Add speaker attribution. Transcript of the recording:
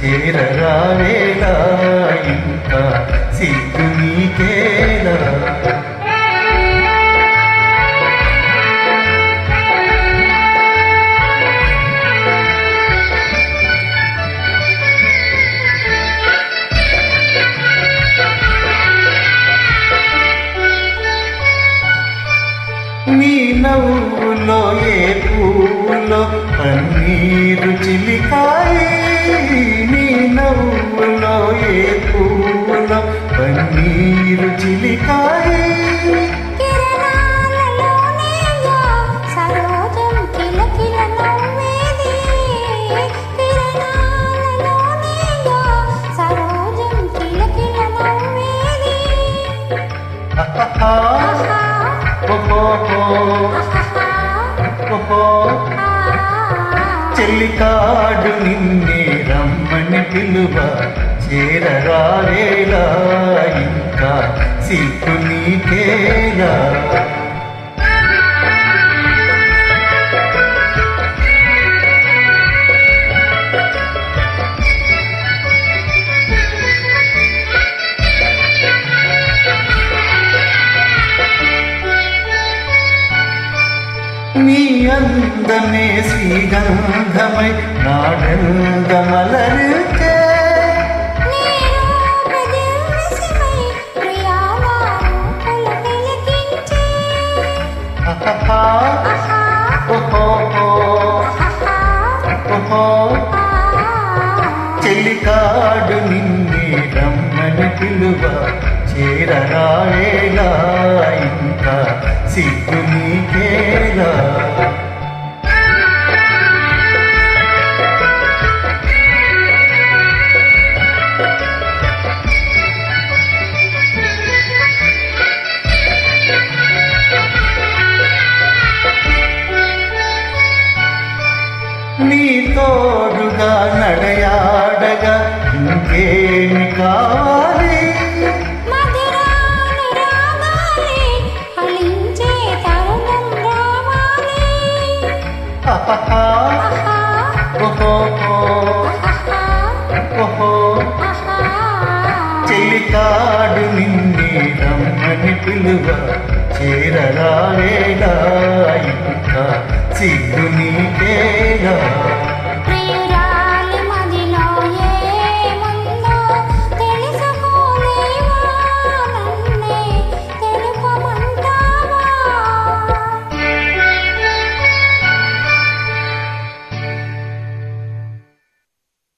Speaker 1: చేరరావేలా ఇంకా సిగ్గు నీకేలా నీ నవ్వులో ఏ పూలో పన్నీరు చిలికాయి? ఓహో.
Speaker 2: ఆ
Speaker 1: చెల్లికాడు నిన్నే రమ్మని పిలువ. చేరరావేలా ఇంకా సిగ్గు నీకేలా నీ అందమే శ్రీగంధమై నాడందమలరుకే చేరరావేలా ఇంకా సిగ్గు నీకేలా? నీ తోడుగా నడయాడగా ఇంకేమి
Speaker 2: కా
Speaker 1: ఓహో. చెలికాడు నిన్నే రమ్మని పిలువ. చేరరావేలా ఇంకా సిగ్గు నీకేలా